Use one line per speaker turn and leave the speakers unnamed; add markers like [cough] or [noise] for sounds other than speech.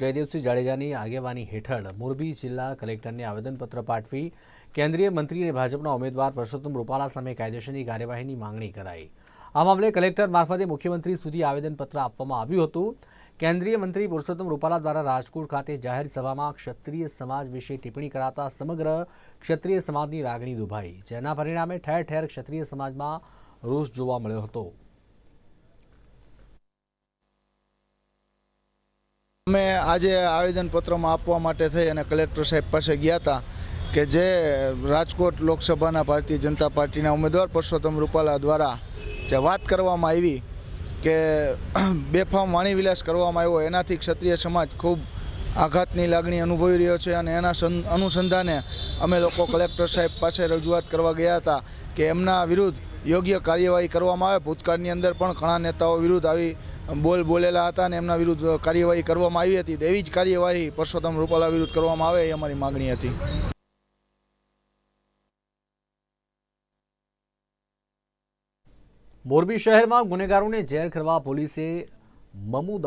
જયદેવસિંહ જાડેજાની આગેવાની હેઠળ મોરબી જિલ્લા કલેક્ટરને આવેદનપત્ર પાઠવી કેન્દ્રીય મંત્રી અને ભાજપના ઉમેદવાર પરસોત્તમ રૂપાલા સામે કાયદેસરની કાર્યવાહીની માંગણી કરાઈ. આ મામલે કલેક્ટર મારફતે મુખ્યમંત્રી સુધી આવેદનપત્ર આપવામાં આવ્યું હતું. કેન્દ્રીય મંત્રી પુરુષોત્તમ રૂપાલા દ્વારા રાજકોટ ખાતે જાહેર સભામાં ક્ષત્રિય સમાજ વિશે ટિપ્પણી કરાતા સમગ્ર ક્ષત્રિય સમાજની લાગણી દુભાઈ, જેના પરિણામે ઠેર ઠેર ક્ષત્રિય સમાજમાં રોષ જોવા મળ્યો હતો.
અમે આજે આવેદનપત્રમાં આપવા માટે થઈ અને કલેક્ટર સાહેબ પાસે ગયા હતા કે જે રાજકોટ લોકસભાના ભારતીય જનતા પાર્ટીના ઉમેદવાર પરસોત્તમ રૂપાલા દ્વારા જે વાત કરવામાં આવી કે [clears throat] બેફામ વાણીવિલાસ કરવામાં આવ્યો, એનાથી ક્ષત્રિય સમાજ ખૂબ આઘાતની લાગણી અનુભવી રહ્યો છે અને એના અનુસંધાને અમે લોકો કલેક્ટર સાહેબ પાસે રજૂઆત કરવા ગયા હતા કે એમના વિરુદ્ધ યોગ્ય કાર્યવાહી કરવામાં આવે. ભૂતકાળની અંદર પણ ઘણા નેતાઓ વિરુદ્ધ આવી બોલ બોલેલા હતા અને એમના વિરુદ્ધ કાર્યવાહી કરવામાં આવી હતી. એવી જ કાર્યવાહી પરસોત્તમ રૂપાલા વિરુદ્ધ કરવામાં આવે એ અમારી માગણી હતી.
મોરબી શહેરમાં ગુનેગારોને જેર કરવા પોલીસે મમુ